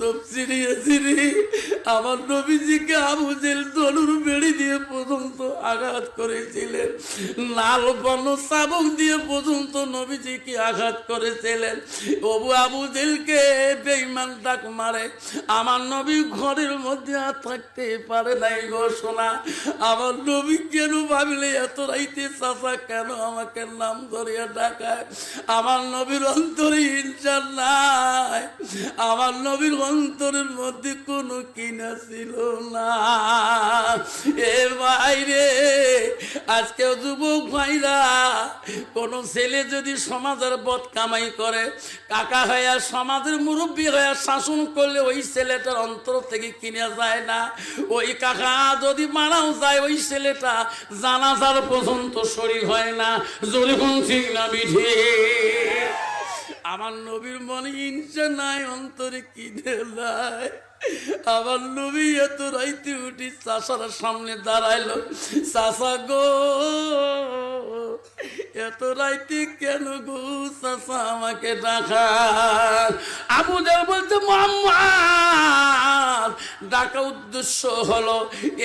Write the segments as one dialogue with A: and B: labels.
A: তফসিরিয়ে আমার নবীজিকে আবু জেল পর্যন্ত আঘাত করেছিলেন। লাল বর্ণ চাবক দিয়ে পর্যন্ত নবীজিকে আঘাত করেছিলেন। অবু আবু জেলকে বেইমান ডাক মারে। আমার নবী ঘরের মধ্যে আর থাকতে পারে নাই শোনা আমার নবী কেন ভাবিলে এত রাইতে চাষা কেন আমাকে নাম ধরিয়া ডাকায়? আমার নবীর অন্তরে ইনসান নাই। আমার নবীর অন্তরের মধ্যে কোনো কিনা ছিল না। এ বাইরে আজকে যুবক ভাইরা, কোন ছেলে যদি সমাজের বদ কামাই করে, কাকা হইয়া সমাজের মুরব্বী হইয়া শাসন করলে ওই ছেলেটার অন্তর থেকে কিনে যায় না। ওই কাকা যদি মারাও যায়, ওই ছেলেটা জানাজার পর্যন্ত শরীর হয় না। জোরে কোন ঠিক না বিধি আমার নবীর মনে ইনসা নাই, অন্তরে কিনে নাই আমার নবী এত রাইতে উঠি চাষার সামনে দাঁড়াইলো চাষা গো, এত রাইতে কেন গো? চাষা আমাকে ডাকা আবু দেব বলছে, মোহাম্মদ, ডাকা উদ্দেশ্য হলো,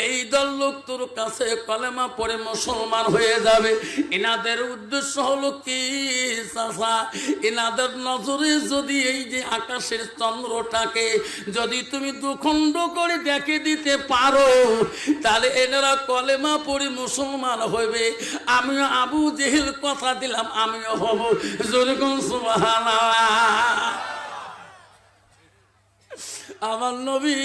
A: এই দল লোক তোর কাছে কলেমা পড়ে মুসলমান হয়ে যাবে। এনাদের উদ্দেশ্য হলো কি চাষা এনাদের নজরে যদি এই যে আকাশের চন্দ্রটাকে যদি তুমি দুখণ্ড করে দেখে দিতে পারো, তাহলে এনারা কলেমা পড়ে মুসলমান হইবে। আমিও আবু জেহেল কথা দিলাম, আমিও হব। যেরকম সুবহানাল্লাহ। আমার নবী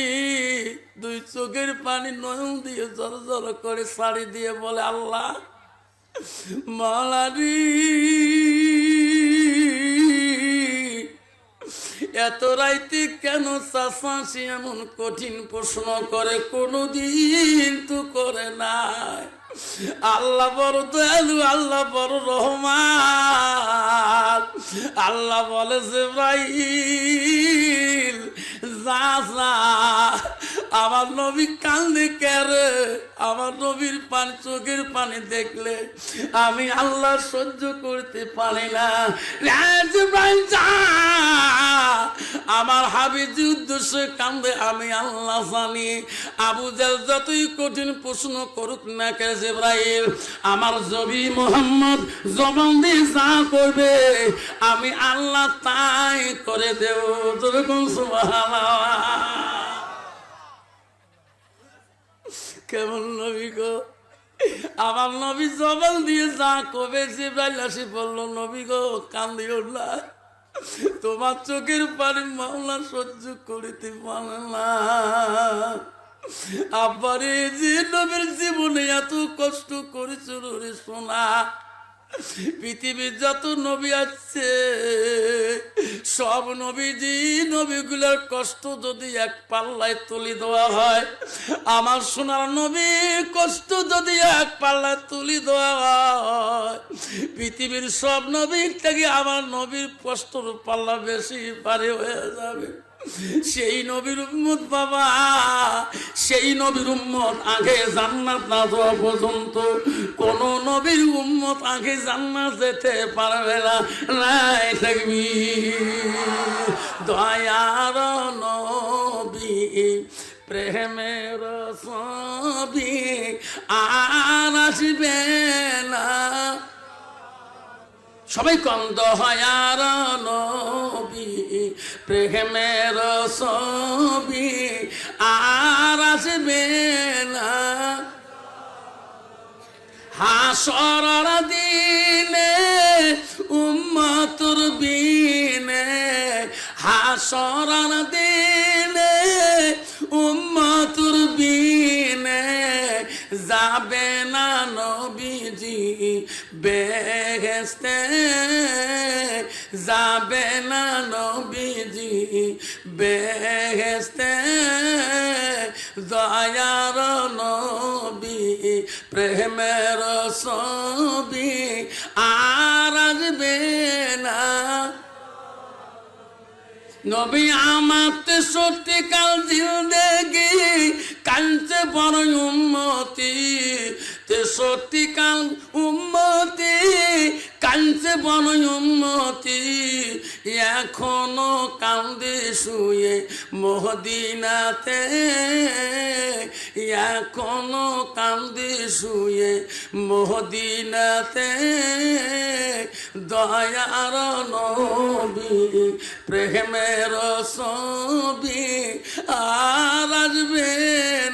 A: দুই চোখের পানি নয়ন দিয়ে জর জর করে শাড়ি দিয়ে বলে, আল্লাহ, মালারি। এত রাইতে কেন চাষাশি এমন কঠিন প্রশ্ন করে? কোনোদিন তো করে নাই। আল্লাহ বড় দয়ালু, আল্লাহ বড় রহমান। আল্লাহ বলে যে যা যা, আমার নবী কান্দে কেরে আমার নবীর পানি, চোখের পানি দেখলে আমি আল্লাহ সহ্য করতে পারি না। আমার হাবিজি উদ্দেশ্যে কান্দে, আমি আল্লাহ জানি। আবু জাল যতই কঠিন প্রশ্ন করুক না কে ইব্রাহিম আমার জবি মোহাম্মদ জবান দিয়ে যা করবে, আমি আল্লাহ তাই করে দেব। যেরকম সুবহানাল্লাহ। কেমন নবী গো? আমার নবী জবান দিয়ে যা কবে জিব্রাইল আসি বলল, নবী গো কান্দিও না। তোমার চোখের পানি মামলা সহ্য করিতে পারে না। আবার যে নবীর জীবনে এত কষ্ট করেছিল রে সোনা পৃথিবীর যত নবী আছে, সব নবীজি, নবীগুলোর কষ্ট যদি এক পাল্লায় তুলি দেওয়া হয়, আমার সোনার নবী কষ্ট যদি এক পাল্লায় তুলি দেওয়া হয়, পৃথিবীর সব নবীর থেকে আমার নবীর কষ্টর পাল্লা বেশি পারে হয়ে যাবে। সেই নবীর উম্মত বাবা, সেই নবীর উম্মত আগে জান্নাত না যাওয়া পর্যন্ত কোন নবীর উম্মত আগে জান্নাত যেতে পারবে না। নাই থাকবি দয়ার নবী, প্রেমের সবি আর আসবে না। সবাই কন্দ হয়ার নবী প্রেমের ছবি আর আসবে না। হাসর দিনে, উম্মতুর বিনে হাসর দিনে, উম্মতুর বিনে যাবে না নবীজি। বেহেস্তে যাবে না নবীজি। বেহেস্তে দয়ার নবী, প্রেমের ছবি আর আসবে না। নবী আমার তেষট্টি কাল জিন্দেগি কালচে বড় উন্মতি তেষট্টি কাল উন্মতি কাঞ্চে বনয় উন্নতি এখনও কান্দে শুয়ে মহদিনাতে, এখনও কান্দে শুয়ে মহদিনাতে। দয়ার নবী, প্রেমের ছবি আর আসবে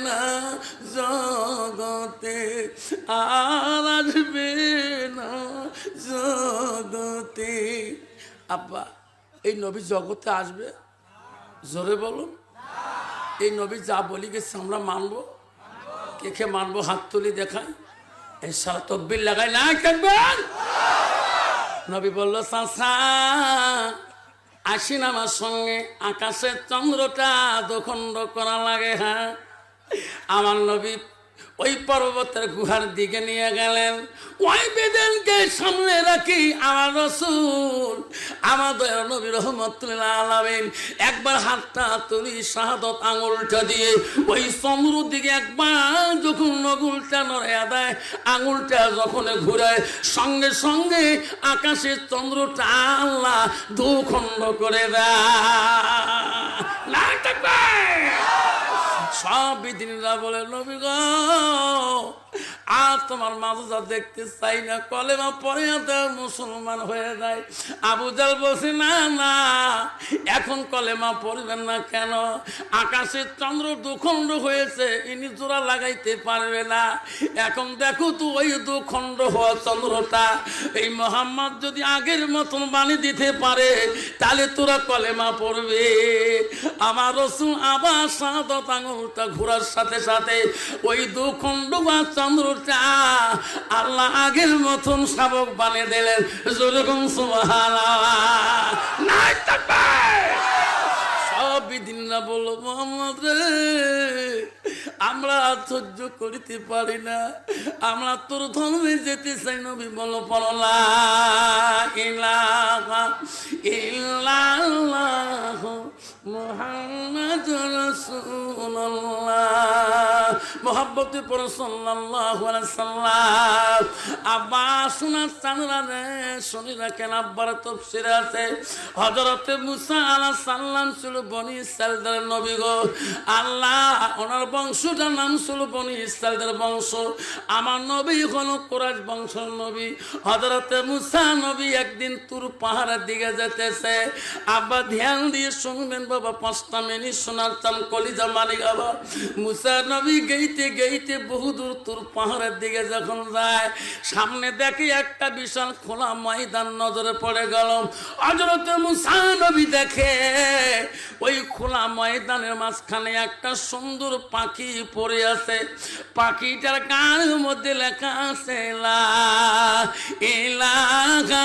A: না। জগতে আর আসবে না জগতে। আব্বা এই নবী জগতে আসবে? জোরে বলুন। এই নবী যা বলি গেছে আমরা মানবো। কে কে মানবো হাত তুলি দেখায় এই সারা তকবির লাগাই। না থাকবেন নবী বলল চাষা আসিন আমার সঙ্গে। আকাশের চন্দ্রটা দখণ্ড করা লাগে হ্যাঁ? আমার নবী ওই পর্বতের গুহার দিকে নিয়ে গেলেন। ওই বেদেনকে সামনে রাখি আমার রসুল। আমাদের নবী রহমতুল্লাহ আলামিন একবার হাতটা তুলি শাহাদত আঙুলটা দিয়ে ওই চন্দ্র দিকে একবার যখন নগুলটা নড়ে দেয় আঙুলটা যখন ঘুরায়, সঙ্গে সঙ্গে আকাশের চন্দ্রটা আল্লাহ দুখণ্ড করে দেয়। বিধিনীরা বলে নবী গো আর তোমার মাজা দেখতে চাই না, কলেমা পরে মুসলমান হয়ে যায়। আবু জাল বলছে, না না, এখন কলেমা পড়বেন না কেন? আকাশের চন্দ্র দুখণ্ড হয়েছে, ইনি জোড়া লাগাইতে পারবে না। এখন দেখো তো ওই দুখণ্ড হওয়া চন্দ্রটা। এই মোহাম্মদ যদি আগের মতন বাণী দিতে পারে, তাহলে তোরা কলেমা পড়বে। আমার রসুন আবার সাদত আঙুলটা ঘোরার সাথে সাথে ওই দুখণ্ড বা চন্দ্রটা আল্লাহ আগের মতন শাবক বানিয়ে দিলেন। যেরকম সুবহানাল্লাহ। নাই থাকবে। সব বিদিনরা বলল, মোহাম্মদ আমরা সহ্য করিতে পারি না। আমরা তোর ধর্মে যেতে চাই, নবী বলো পড়লা ইল্লাল্লাহ মুহাম্মাদ সাল্লাম। আব্বা শোনা চানরা রে, শুনি রাখেন, আব্বার তফসিরে আছে। হযরতে মুসা আলাইহিস সালাম ছিল বনি ইসরাইলদের নবী গো। আল্লাহ, ওনার বংশটার নাম ছিল বনি ইসরাইলদের বংশ। আমার নবী হলো কোরাইশ বংশের নবী। হযরতে মুসা নবী একদিন তুর পাহাড়ের দিকে যেতেছে। আব্বা ধ্যান দিয়ে শুনবেন, বাবা, পাঁচটা মিনিট চান কলিজা মালিক বাবা। মুসা নবী গেইতে গেইতে বহুদূর তুর পাহাড়ের দিকে যখন যায়, সামনে দেখে একটা বিশাল খোলা ময়দান নজরে পড়ে গেল। হযরতে মুসা নবী দেখে, ওই খোলা ময়দানের মাঝখানে একটা সুন্দর পাখি পড়ে আছে। পাখিটার গানের মধ্যে লেখা আছে লা ইলাহা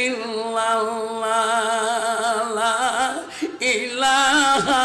A: ইল্লাল্লাহ ইলাহা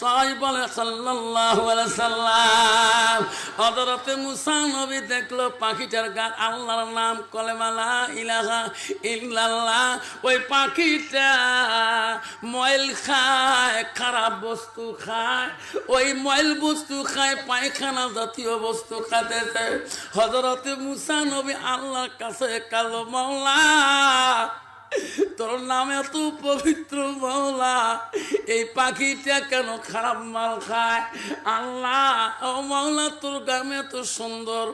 A: সবাই বলে, সাল্লাল্লাহু আলাইহি সাল্লাম, হযরতে মুসা নবী দেখল পাখিটার গান আল্লাহর নাম কলেমালা ইলাহা ইল্লাল্লাহ। ওই পাখিটা ময়ল খায়, খারাপ বস্তু খায়, ওই ময়ল বস্তু খায়, পায়খানা জাতীয় বস্তু খাতেছে হযরতে মুসা নবী আল্লাহর কাছে কালো মাওলা তোর নাম এত পবিত্র মাওলা, এই পাখিটা কেন খারাপ মাল খায়? আল্লাহ, ও মাওলা, তোর গ্রামে এত সুন্দর।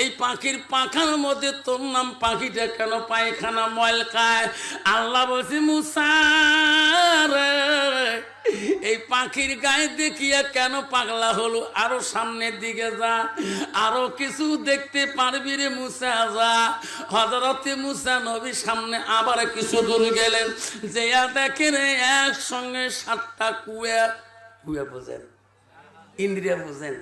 A: এই পাখির পাখার মধ্যে তোর নাম পাখিটা কেন পায়খানা ময়ল খায়? আল্লাহ বলছি মুসারে এই পাখির গায়ে দেখিয়া কেন পাগলা হলো? আরও সামনের দিকে যা, আরও কিছু দেখতে পারবি রে মুসা যা। হজরতে মুসা নবী সামনে আবার কিছু দূর গেলেন যে দেখে রে একসঙ্গে সাতটা কুয়া কুয়া বোঝেন, ইন্দ্রিয়া বোঝেন।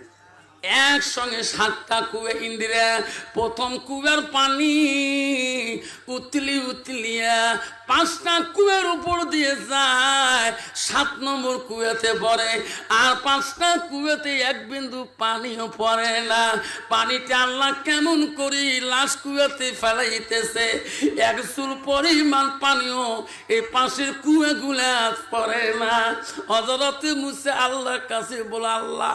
A: একসঙ্গে সাতটা কুয়ে ইন্দিরা, প্রথম কুয়ার পানি উতলি উতলিয়া পাঁচটা কুয়ের উপর দিয়ে যায়, সাত নম্বর কুয়েতে পড়ে। আর পাঁচটা কুয়াতে এক বিন্দু পানিও পড়ে না। পানিটা আল্লাহ কেমন করি লাশ কুয়াতে ফেলাইতেছে। এক চুল পরিমাণ পানিও এই পাশের কুয়াগুলা পড়ে না। হজরতে মুসে আল্লাহর কাছে বলে, আল্লাহ,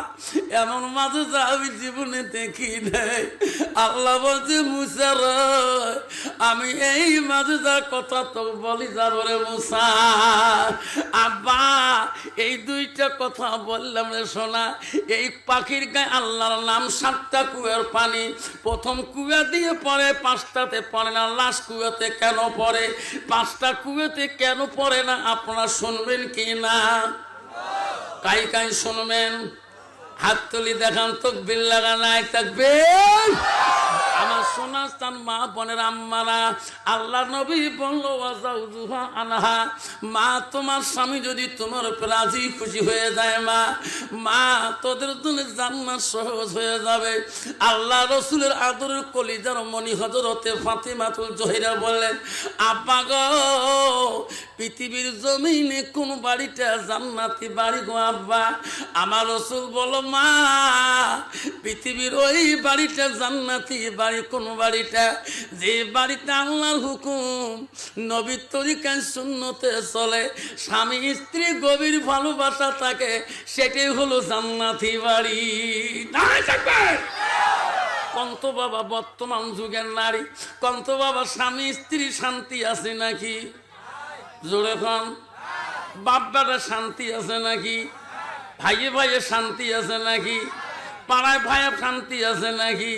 A: এমন মাঝে আমি জীবনে দেখি নাই। আল্লাহ বলছে মুসার আমি এই যা কথা তো বলি যাব মুসা। আব্বা, এই দুইটা কথা বললাম রে সোনা। এই পাখির গায়ে আল্লাহর নাম সাতটা কুয়ার পানি। প্রথম কুয়া দিয়ে পড়ে, পাঁচটাতে পড়ে না, লাস্ট কুয়াতে কেন পড়ে? পাঁচটা কুয়াতে কেন পড়ে না, আপনারা শুনবেন কি না? কাই কাই শুনবেন? হাত তুলি দেখান তো বিল লাগা নাই থাকবে আমার সোনা স্থান মা, বোনের আম্মারা, আল্লাহ নবী বলল আনহা। মা, তোমার স্বামী যদি তোমার রাজি খুশি হয়ে যায়, মা মা, তোদের জন্য জান্নাত সহজ হয়ে যাবে। আল্লাহ রসুলের আদরের কলিজার মণি হজরতে ফাতিমাতুল জহিরা বললেন, আব্বা গো, পৃথিবীর জমিনে কোন বাড়িটা জান্নাতি বাড়ি গো, আব্বা? আমার রসুল বলো মা, পৃথিবীর ওই বাড়িটা, জান্নাতি বাড়ি, কোন বাড়িটা? যে বাড়িটা আল্লাহর হুকুম, নবীর তরিকায় শূন্যতে চলে, স্বামী, স্ত্রী গভীর ভালোবাসা থাকে সেটাই হলো জান্নাতি বাড়ি। কন্ত বাবা বর্তমান যুগের নারী, কন্ত বাবা স্বামী, স্ত্রী শান্তি আছে নাকি? জোরে খান বাপ শান্তি আছে নাকি? ভাইয়ে ভাইয়ে শান্তি আছে নাকি? পাড়ায় ভাইয়ে শান্তি আছে নাকি?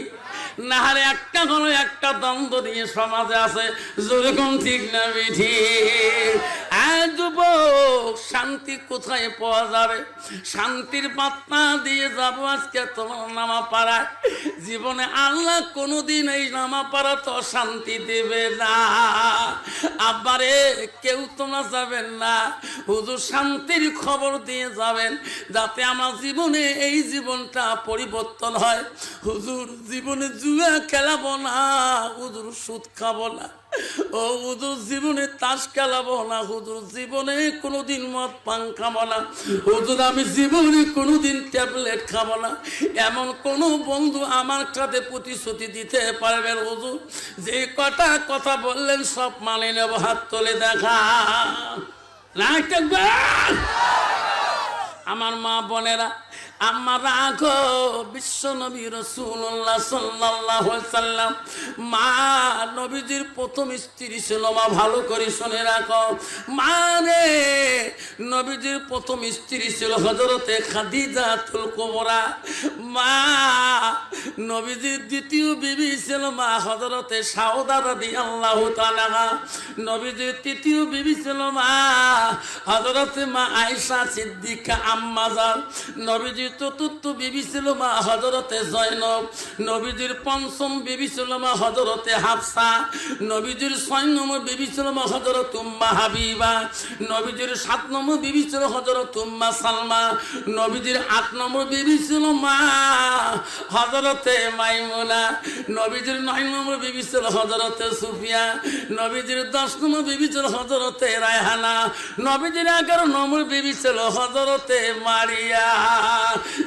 A: না হলে একটা কোনো একটা দ্বন্দ্ব নিয়ে সমাজে আছে, যেরকম ঠিক না বিধি যুবক শান্তি কোথায় পাওয়া যাবে? শান্তির পাত্তা দিয়ে যাব আজকে তোমার নামা পাড়ায়। জীবনে আল্লাহ কোনোদিন এই নামা পাড়া তো শান্তি দেবে না। আবারে কেউ তোমরা যাবেন না। হুজুর শান্তির খবর দিয়ে যাবেন যাতে আমার জীবনে এই জীবনটা পরিবর্তন হয়। হুজুর জীবনে জুয়া খেলাবো না, হুজুর সুদ খাব না। ও হুজুর, জীবনে তাস খেলাবো না হুজুর, জীবনে কোনোদিন মদ, পান খাব না। হুজুর, আমি জীবনে কোনোদিন ট্যাবলেট খাব না। এমন কোনো বন্ধু আমার সাথে প্রতিশ্রুতি দিতে পারবেন হুজুর। যে কটা কথা বললেন সব মানে নেব, হাত তোলে দেখা। না আমার মা বোনেরা আমার রাখো বিশ্ব নবী রসুল্লাহ সাল্লাহ সাল্লাম, মা নবীজির প্রথম স্ত্রী ছিল, মা ভালো করে শুনে রাখো। মা রে, নবীজির প্রথম স্ত্রী ছিল হজরতে খাদিজা তুল কোমরা মা, নবীজির দ্বিতীয় বিবি ছিল মা হজরতে সাউদা রাদি আল্লাহ তালাহা নবীজির তৃতীয় বিবি ছিল মা হজরতে মা আয়সা সিদ্দিকা আম্মাজান। নবীজির চতুর্থ বিবি ছিল মা হজরতে জয়নব, নবীজির পঞ্চম বিবি ছিল মা হজরতে হাফসা, নবীজির ছয় নম্বর বিবি ছিল মা হজরত উম্মা হাবিবা, নবীজির সাত নম্বর বিবি ছিল হজরত উম্মা সালমা, নবীজির আট নম্বর বিবি ছিল মা হজরতে মাইমুনা, নবীজির নয় নম্বর বিবি ছিল হজরতে সুফিয়া, নবীজির দশ নম্বর বিবি ছিল হজরতে রায়হানা, নবীজির এগারো নম্বর বিবি ছিল হজরতে মারিয়া।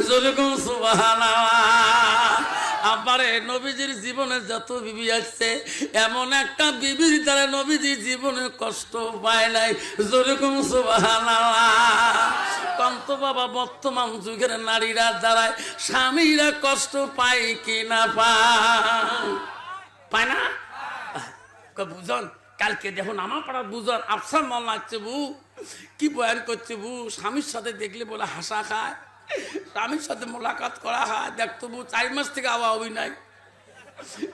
A: যেরকম সুবাহানা আবারে নবীজির জীবনে যত বিবি আসছে, এমন একটা বিবির দ্বারা নবীজির জীবনে কষ্ট পায় নাই। যেরকম কন্ত বাবা বর্তমান যুগের নারীরা দ্বারায় স্বামীরা কষ্ট পায় কি না পায়? পায় না? বুঝন, কালকে দেখুন আমার পাড়া বুঝন, আফসার মন লাগছে বু কি বয়ান করছে বু স্বামীর সাথে দেখলে বলে হাসা খায়। স্বামীর সাথে মোলাকাত করা হয়। দেখ তবু চার মাস থেকে আওয়া হই নাই।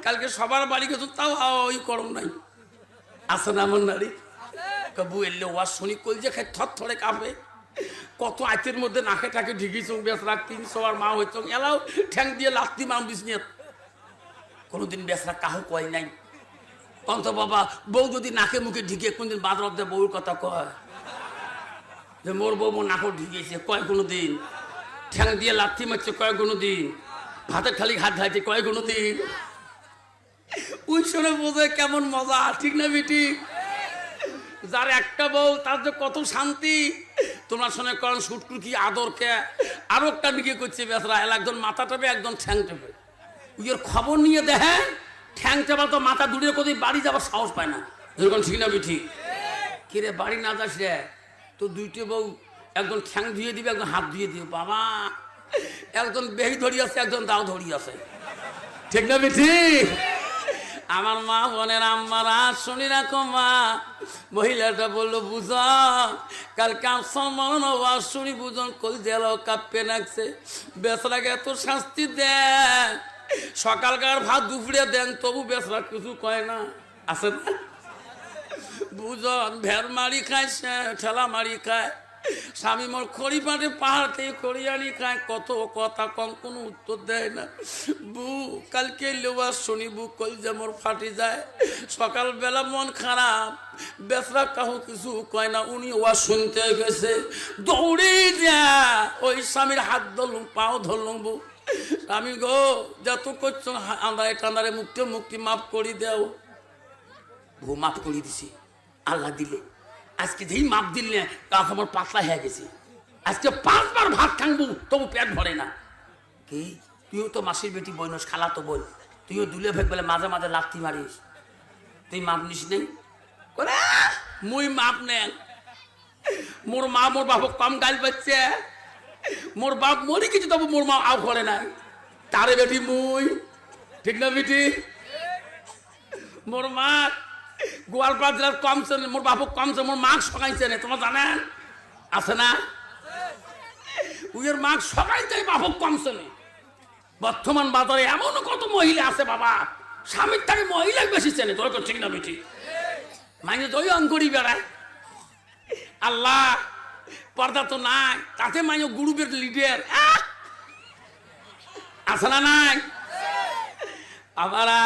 A: কালকে সবার বাড়ি গেছো, তাও আওয়া ওই করম নাই। আছে না আমার নারী? কবু এলে ওয়ার শুনি কল যে খাই থর থরে কাঁপে। কত আইতের মধ্যে নাকে টাকে ঢিকিছ বেসরা তিনশো আর মা হইছ, এলাও ঠ্যাং দিয়ে লাত্তি মাম বিজনেস কোনোদিন বেসরা কাহু কয় নাই। অন্ত বাবা, বউ যদি নাকে মুখে ঢিকে, কোনদিন বাদরব দেয় বউর কথা কয়। যে মোর বউ মোর নাকও ঢিকেছে, কয় কোনো দিন ঠ্যাং দিয়ে লাথি মারছে কয় কোনো দিন ভাতের খালি হাত খাইছে কয় কোনো দিন ওই শুনে বোঝে কেমন মজা, ঠিক না বেটি? যার একটা বউ, তার যে কত শান্তি। তোমরা শুনে করেন সুটকুর কি আদর কে? আরও একটা বিক্রি করছে বেসরা একজন মাথা টেপে, একজন ঠ্যাং টেপে। ওই খবর নিয়ে দেখেন ঠ্যাং টেপা তো মাথা দূরে কোথায় বাড়ি যাবার সাহস পায় না। এরকম ঠিক না বিঠি কিরে, বাড়ি না যাস রে তো দুইটি বউ একজন ঠ্যাং ধুয়ে দিবে, একজন হাত ধুয়ে দিবে। বাবা, একজন বেহি ধরি আছে, একজন দাও ধরি আছে। ঠিক না বিঠি? আমার মা বোনের আম্মারা শুনি রাখো মা। মহিলাটা বলল বুঝন কালকে সম্মান আওয়াজ শুনি বুঝন কই জেল কাঁপে নাকছে। বেসরাকে এত শাস্তি দেন সকালকার ভাত দুপুরে দেন, তবু বেসরা কিছু কয় না। আছে না? বুঝন ভের মারি খায়, সে, ঠেলা মারি খায়। স্বামী মোর খড়ি পাটে পাহাড় থেকে খড়ি আনি খায়, কত কথা কম, কোনো উত্তর দেয় না। বু কালকে লেওয়া শুনি বু কল যে মোর ফাটি যায়। সকালবেলা মন খারাপ বেসরা কাহু কিছু কয় না, উনি ওয়া শুনতে গেছে। দৌড়ে যা, ওই স্বামীর হাত ধরলুম, পাও ধরলুম বু স্বামী গো যত করছ আন্দারে টান্দারে মুক্তি মুক্তি মাফ করি দেও। ভু মাফ করে দিছি, আল্লাহ দিলে। আজকে যেই মাপ দিলে তা আমার পাতলা হয়ে গেছে। আজকে পাঁচবার ভাত খাংবো তবু পেট ভরে না। কি? তুইও তো মাসির বেটি বইনস খালা তো বই। তুইও দুলে ভেগ বলে মাঝে মাঝে লাথি মারিস। তুই মাপ নিস নেই? মুই মাপ নেন মোর মা, মোর বাপক কম গাল পাচ্ছে। মোর বাপ মরি কিছু তবু মোর মা আও করে নাই। তারে বেটি মুই। ঠিক না, বেটি? মোর মা গোয়ালপাড়া জেলার কমছে মোর বাপু কমছে মোর মাক সকাইছে না, তোমার জানেন আছে না? উইয়ের মাক সকাইতে বাপক কমছে না বর্তমান বাজারে এমন কত মহিলা আছে বাবা, স্বামীর তাকে মহিলা বেশি চেনে, তোর ঠিক না বেটি মাইনে তো ওই অঙ্করি বেড়ায়। আল্লাহ, পর্দা তো নাই, তাতে মাইনে গ্রুপের লিডার আছে না নাই? আবারা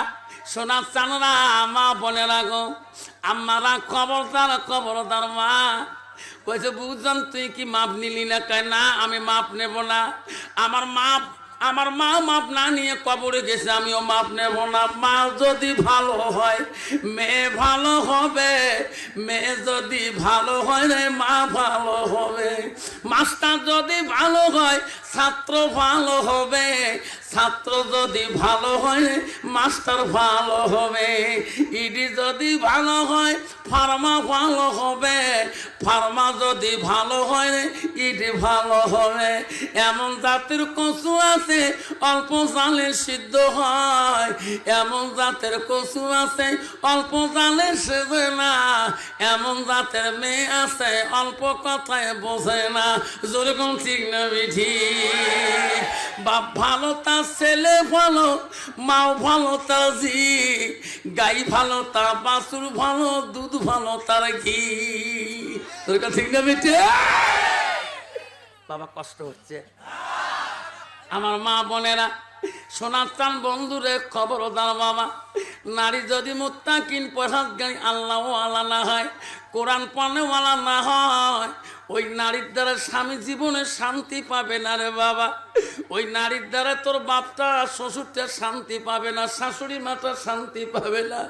A: সোনা চানরা মা বোনেরা গো, আমারা খবরদার খবরদার মা। কইছে, বুঝলাম তুই কি মাপ নিলি না? কয়, না, আমি মাপ নেব না। আমার মাপ, আমার মা মাপ না নিয়ে কবরে গেছে, আমিও মাপ নেব না। মা যদি ভালো হয়, মেয়ে ভালো হবে, মেয়ে যদি ভালো হয় রে, মা ভালো হবে। মাস্টার যদি ভালো হয়, ছাত্র ভালো হবে ছাত্র যদি ভালো হয়, মাস্টার ভালো হবে, ইডি যদি ভালো হয়, ফার্মা ভালো হবে। ফার্মা যদি ভালো হয়, ইডি ভালো হবে। এমন জাতের কচু আছে, অল্প জালে সিদ্ধ হয়। এমন জাতের কচু আছে, অল্প জালে সেজে না। এমন জাতের মেয়ে আছে, অল্প কথায় বোঝে না। যেরকম ঠিক না বাপ ভালো তার ছেলে ভালো, মাও ভালো, তার জি। গাই ভালো, তার বাছুর ভালো, দুধ ভালো, তার ঘি। তোর কথা ঠিক না বেটে? বাবা, কষ্ট হচ্ছে। আমার মা বোনেরা, সোনার বন্ধুরে খবর দাও বাবা। নারী যদি মুত্তাকিন পয়সা গাই আল্লাহ আলা না হয়, কোরআন পানেওয়ালা না হয় ওই নারীর দ্বারা স্বামী জীবনে শান্তি পাবে না রে বাবা। ওই নারীর দ্বারা তোর বাপটা শ্বশুরটা শান্তি পাবে না, শাশুড়ি মাটা শান্তি পাবে না।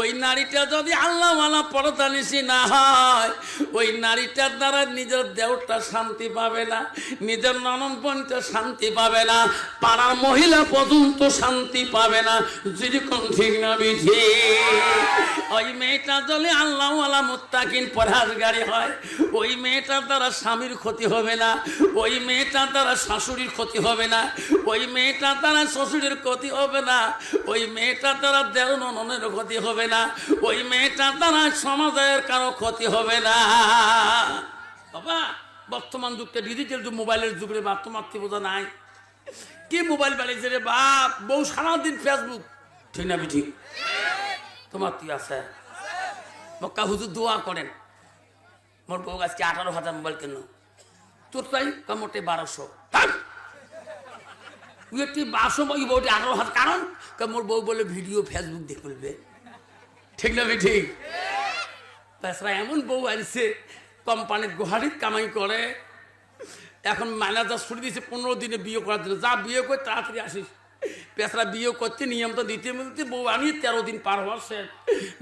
A: ওই নারীটা যদি আল্লাহওয়ালা পরদা নিশি না হয়, ওই নারীটার দ্বারা নিজের দেওরটা শান্তি পাবে না, নিজের বোনটা শান্তি পাবে না, পাড়ার মহিলা পর্যন্ত শান্তি পাবে না। যেরকম ঠিক না বিধি। ওই মেয়েটা যদি আল্লাহওয়ালা মুত্তাকিন পরহাজগারি হয়, ওই মেয়েটার দ্বারা স্বামীর ক্ষতি হবে না, ওই মেয়েটা তারা শাশুড়ির ক্ষতি হবে না, ওই মেয়েটা তারা শ্বশুরের ক্ষতি হবে না, ওই মেয়েটা তারা দেও ননের ক্ষতি হবে না, ওই মেয়েটার দ্বারা সমাজের কারও ক্ষতি হবে না। বাবা, বর্তমান যুগটা ডিজিটাল যুগ, মোবাইলের যুগে তোমার বোঝা নাই। কি মোবাইল বাড়িয়েছে রে বাপ? বউ সারাদিন ফেসবুক ঠিক না ঠিক তোমার কি আছে? মক্কা হুজুর দোয়া করেন। মোর বউ আজকে আঠারো হাজার মোবাইল কেন তোর তাই মোটে বারোশো। একটি বারোশো ওই বউটি আঠারো হাজার। কারণ? মোর বউ বলে ভিডিও ফেসবুক দেখে ফেলবে ঠিক না ঠিক তাছাড়া এমন বউ আনছে কোম্পানির গুহারির কামাই করে। এখন ম্যানেজার ছুটি দিয়েছে, পনেরো দিনে বিয়ে করার জন্য। যা বিয়ে করে, তাড়াতাড়ি আসিস। পেশরা বিয়ে করতে নিয়ম তো দিতে মিলতে বউ আনিয়ে তেরো দিন পার হওয়ার শেষ।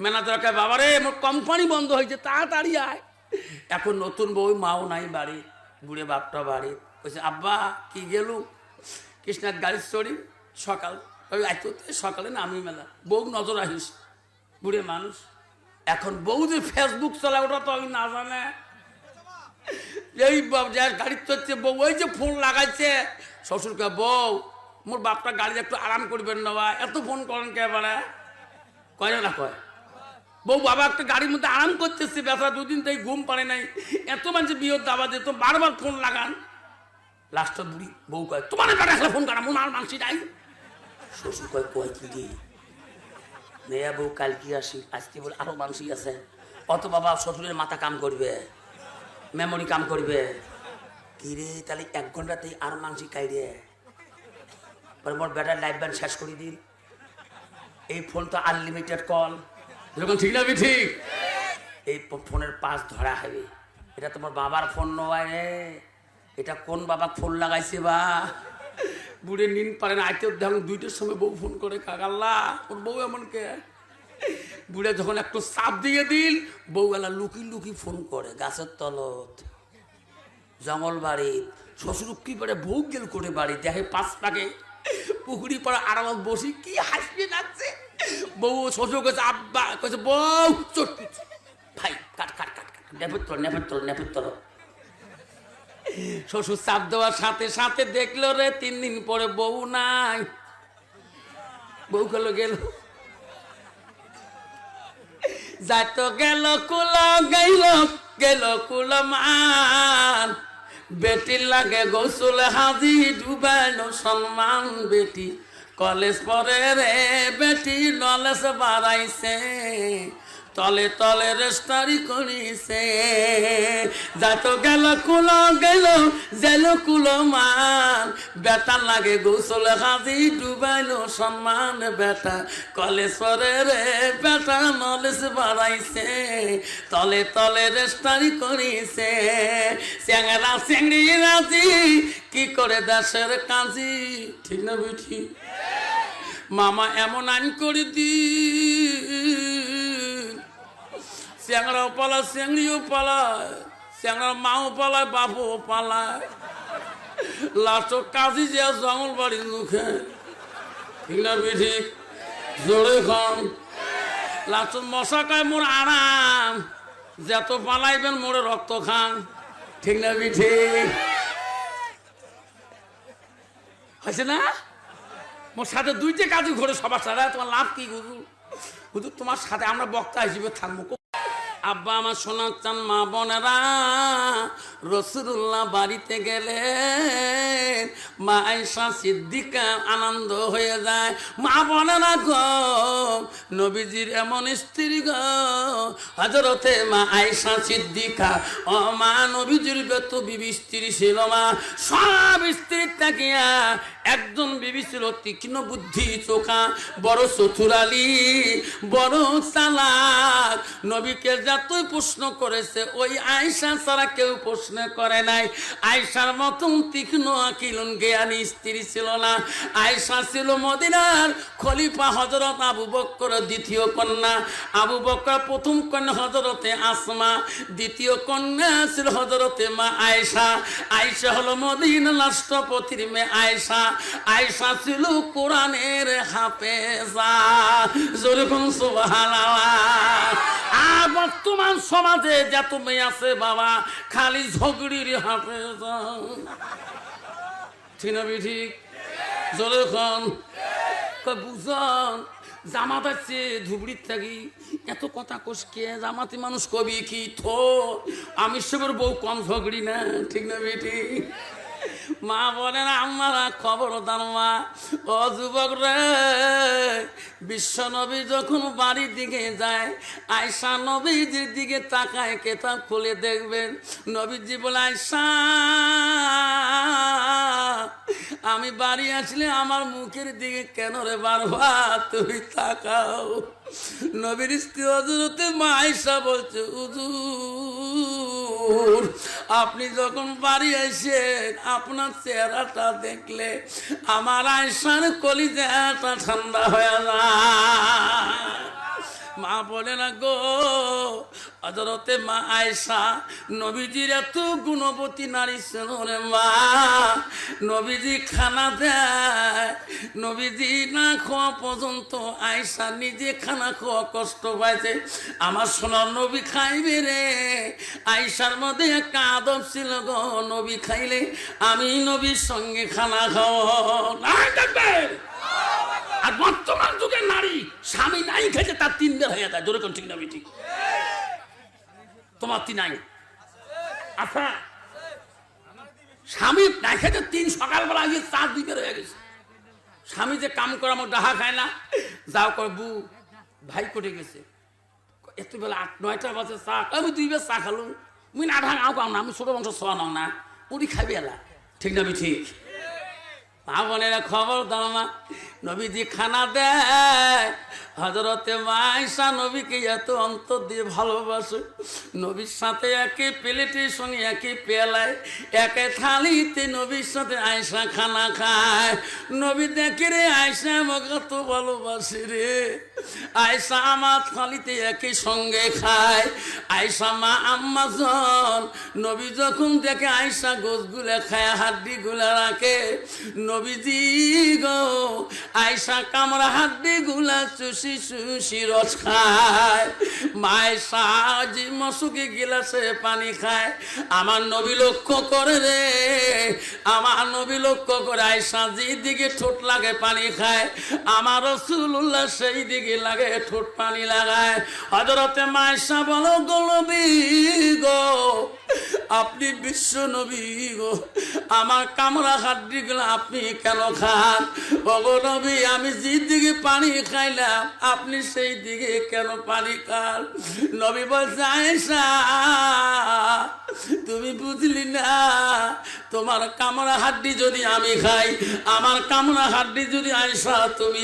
A: ম্যানেজারকে বাবারে আমার কোম্পানি বন্ধ হয়েছে, তাড়াতাড়ি আয়। এখন নতুন বউ, মাও নাই বাড়ি, বুড়ে বাপটা বাড়ি। বলছে আব্বা, কি গেলু? কৃষ্ণার গাড়ি চড়ি সকাল। ওই আজ তো সকালে নামি মেলা। বউ নজর আহিস বুড়ে মানুষ। এখন বউ যে ফেসবুক চলা, ওটা তো আমি না জানে। এই যার গাড়ি চড়ছে বউ, ওই যে ফোন লাগাইছে। শ্বশুরকে বউ, মোর বাপটা গাড়ি একটু আরাম করবেন না এত ফোন করেন কে এবারে? কয় না কয়? বউ বাবা একটা গাড়ির মধ্যে আরাম করতেছে ব্যথা দুদিন তাই ঘুম পারে নাই। এত মানুষ বিয়ের দাবা দিত বারবার ফোন লাগান। লাস্টে বুড়ি বউ কয়, তোমার বেটা ফোন করা মন আর মানসি নাই শ্বশুর কয় কয় কি রে? মেয়া বউ কাল কি আসি, আজকে বলে আরও মানুষই আছে। অত বাবা শ্বশুরের মাথা কাম করবে, মেমোরি কাম করবে। কি রে, তাহলে এক ঘন্টাতেই আর মাংসি খাই রে? পরে মোর বেটার লাইফ ব্যান্ড শেষ করে দিন। এই ফোন তো আনলিমিটেড কল এরকম ঠিক না ঠিক এই ফোনের পাশ ধরা হবে। এটা তোমার বাবার ফোন নয় রে। এটা কোন বাবা ফোন লাগাইছে বা? বুড়ে নিন পারে না আইতে দেখুন দুইটার সময় বউ ফোন করে কাকাল্লা ওর বউ এমন কে? বুড়ে যখন একটু চাপ দিয়ে দিল বউবেলা লুকি লুকি ফোন করে গাছের তলত। জঙ্গল বাড়ি শ্বশুর কি পারে বউ গেল করে বাড়ি দেখে পাঁচ পাকে পুকুরি পাড়া আরামত বসি কি হাসবে যাচ্ছে বউ শ্বশুর কাছে আব্বা কাছে বউ, চট ভাই, কাট কাট কাট কাট নেপের তোর নেপের তোর নেপের তোর শ্বশুর চাপ দেওয়ার সাথে সাথে দেখল রে, তিন দিন পরে বউ নাই। বউ গেল গেল। যাইতো গেল কুল গেল গেল কুল মান। বেটির লাগে গোসল হাজি, ডুবাইল সম্মান বেটি। কলেজ পরে রে বেটি নলেজ বাড়াইছে। তলে তলে রেস্টারি করিছে। যাতো গেল কুল, গেল জেল কুল মান। বেটা লাগে গোসল হাজি ডুবাইল সম্মান বেটা কলেজ পরে রে বেটা নলেজ বাড়াইছে। তলে তলে রেস্টারি করিছে। স্যাংরা স্যাংরি রাজি, কি করে দেশের কাজী? ঠিক না বুঝি মামা এমন আইন করে দি। স্যাংরাও পালা স্যাংরিও পালায় স্যাংরার মাও পালায় বাপও পালায় লাস্ট কাজী যে জঙ্গল বাড়ির মুখে ঠিক না বিঠি জোরে খান লাস্ট মশা কায় মোর আরাম যত পালাইবেন মোরে রক্ত খান ঠিক না বিঠি হয়েছে না মোর সাথে দুইটা কাজু ঘরে সবার সাথে তোমার লাভ কি, হুজুর? হুজুর, তোমার সাথে আমরা বক্তা হিসেবে থাকব। আব্বা আমার চান মা বোনেরা রসুল্লাহ বাড়িতে গেলে মা আয়সা সিদ্দিকা আনন্দ হয়ে যায়। মা বোনেরা গো, নবীজির এমন স্ত্রী গো হজরতে মা আয়সা সিদ্দিকা। ও মা, নবীজির বেত বিবি স্ত্রী ছিল মা। সব স্ত্রীর তাকিয়া একজন বিবি ছিল তীক্ষ্ণ বুদ্ধি, চোখা, বড় চতুরালি, বড় চালাক। নবীকে যতই প্রশ্ন করেছে, ওই আয়সা ছাড়া কেউ প্রশ্ন করে নাই। আয়সার মতন তীক্ষ্ণ, আকিলুন, জ্ঞানী স্ত্রী ছিল না। আয়সা ছিল মদিনার খলিফা হজরত আবু বক্কর দ্বিতীয় কন্যা। আবু বক্কর প্রথম কন্যা হজরতে আসমা, দ্বিতীয় কন্যা ছিল হজরতে মা আয়সা আয়সা হলো মদিনা রাষ্ট্রপতির মেয়ে আয়সা আয়সা ছিল কোরআনের হাফেজা। যেরকম আর বর্তমান সমাজে যত মেয়ে আছে বাবা, খালি ঝগড়ির হাফেজা। ঠিক না ঠিক যখন বুঝন, জামাত আছে, ধুবড়ির থাকি, এত কথা কোষ কে? জামাতি মানুষ কবি কি থো? আমি সবের বউ কম ঝগড়ি না, ঠিক না বেটি মা বলে না আমারা খবরদার মা। ও যুবক রে, বিশ্ব নবী যখন বাড়ির দিকে যায় আয়সা নবীজির দিকে তাকায়, কেতাব খুলে দেখবেন, নবীজি বলে আয়সা আমি বাড়ি আসলে আমার মুখের দিকে কেন রে বারবা তুমি তাকাও? নবীর স্ত্রী হজরতে মা আয়সা বলছে উজু হুজুর আপনি যখন বাড়ি আসেন আপনার চেহারাটা দেখলে আমার আয়সার কলিজাটা ঠান্ডা হয়ে যায়। মা বলে না গো হজরতে মা আয়সা নবীজির এত গুণবতী নারী ছিল রে মা। নবীজি খানা দেয়, নবীজি না খাওয়া পর্যন্ত আয়সা নিজে খানা খাওয়া কষ্ট পাইছে। আমার সোনার নবী খাইবে রে। আয়সার মধ্যে একটা আদব ছিল গো, নবী খাইলে আমি নবীর সঙ্গে খানা খাওয়া। দেখবেন আর বর্তমান যুগের নারী, স্বামী নাই খেতে তার তিন বের হয়ে যায়। জোরে কোন ঠিক না ঠিক? তোমার তিন নাই। আচ্ছা স্বামী নাই খেতে তিন সকালবেলা গিয়ে চার দুই বের হয়ে গেছে। স্বামী যে কাম করে আমার ডাহা খায় না, যাও কর বু ভাই কোটে গেছে। এত বেলা আট, নয়টা বাজে চা। আমি দুই বেলা চা খালু মুই না আও কাম না, আমি ছোট বংশ সোয়া নাও না। উনি খাবি এলা। ঠিক না ঠিক? মা বোনেরা খবর দাও মা। নবীজি খানা দেয়। হজরতে মাইসা নবীকে এত অন্তর দিয়ে ভালোবাসে। নবীর সাথে একে প্লেটের সঙ্গে একে পেলায়, একে থালিতে নবীর সাথে আয়সা খানা খায়। নবী দেখে রে আয়সা আমাকে কত ভালোবাসে রে। আয়সা আমার থালিতে একই সঙ্গে খায়। আয়সা মা আম্মা জন, নবী যখন দেখে আয়সা গোসগুলা খায় হাড্ডি গুলা রাখে, নবীজি গো আয়সা কামরা হাড্ডি গুলা চুষি চুষি রস খায়। মায় সাজি মসুকে গিলাসে পানি খায়। আমার নবী লক্ষ্য করে রে, আমার নবী লক্ষ্য করে আয়সা দিকে ঠোঁট লাগে পানি খায়, আমার রসুল্লাহ সেই দিকে লাগে ঠোঁট পানি লাগায়। হজরতে মায়সা বলো গলবি গো আপনি বিশ্ব নবী গো। আমার কামরা হাড্ডি গুলো আপনি কেন খান? ওগো নবী, আমি যে দিকে পানি খাইলাম, আপনি সেই দিকে কেন পানি খান? নবী বলছে, আয়েশা, তুমি বুঝলি না, তোমার কামরা হাড্ডি যদি আমি খাই, আমার কামরা হাড্ডি যদি আয়সা তুমি